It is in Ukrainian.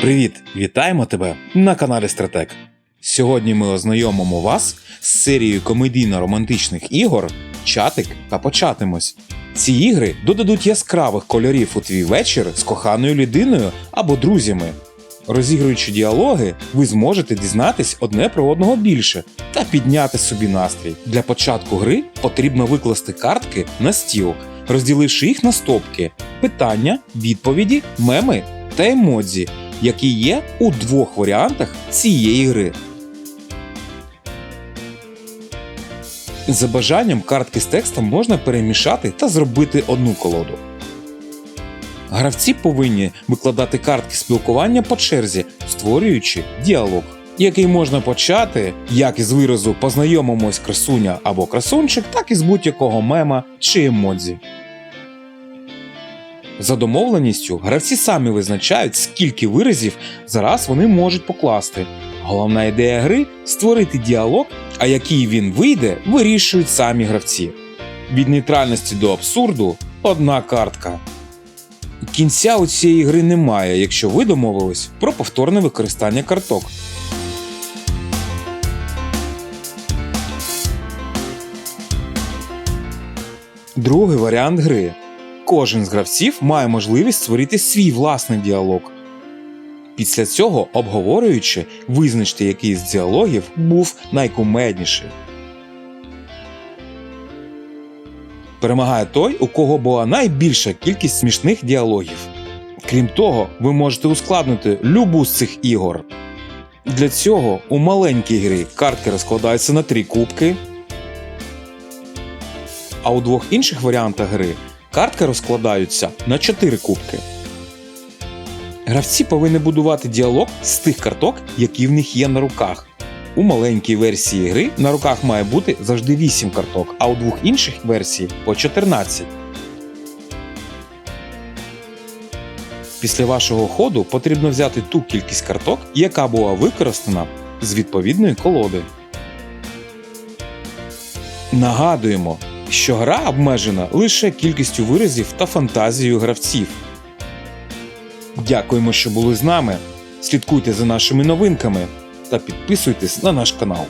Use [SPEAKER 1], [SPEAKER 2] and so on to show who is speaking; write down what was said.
[SPEAKER 1] Привіт! Вітаємо тебе на каналі Стратек. Сьогодні ми ознайомимо вас з серією комедійно-романтичних ігор Чатик та початимось. Ці ігри додадуть яскравих кольорів у твій вечір з коханою людиною або друзями. Розігруючи діалоги, ви зможете дізнатись одне про одного більше та підняти собі настрій. Для початку гри потрібно викласти картки на стіл, розділивши їх на стопки: питання, відповіді, меми та емодзі, які є у двох варіантах цієї гри. За бажанням картки з текстом можна перемішати та зробити одну колоду. Гравці повинні викладати картки спілкування по черзі, створюючи діалог, який можна почати як із виразу познайомимось красуня або красунчик, так і з будь-якого мема чи емодзі. За домовленістю, гравці самі визначають, скільки виразів зараз вони можуть покласти. Головна ідея гри створити діалог, а який він вийде, вирішують самі гравці. Від нейтральності до абсурду одна картка. Кінця у цієї гри немає, якщо ви домовились про повторне використання карток. Другий варіант гри. Кожен з гравців має можливість створити свій власний діалог. Після цього, обговорюючи, визначте, який з діалогів був найкумедніший. Перемагає той, у кого була найбільша кількість смішних діалогів. Крім того, ви можете ускладнити любу з цих ігор. Для цього у маленькій грі картки розкладаються на три кубки, а у двох інших варіантах гри картки розкладаються на 4 кубки. Гравці повинні будувати діалог з тих карток, які в них є на руках. У маленькій версії гри на руках має бути завжди 8 карток, а у двох інших версій по 14. Після вашого ходу потрібно взяти ту кількість карток, яка була використана з відповідної колоди. Нагадуємо, що гра обмежена лише кількістю виразів та фантазією гравців. Дякуємо, що були з нами. Слідкуйте за нашими новинками та підписуйтесь на наш канал.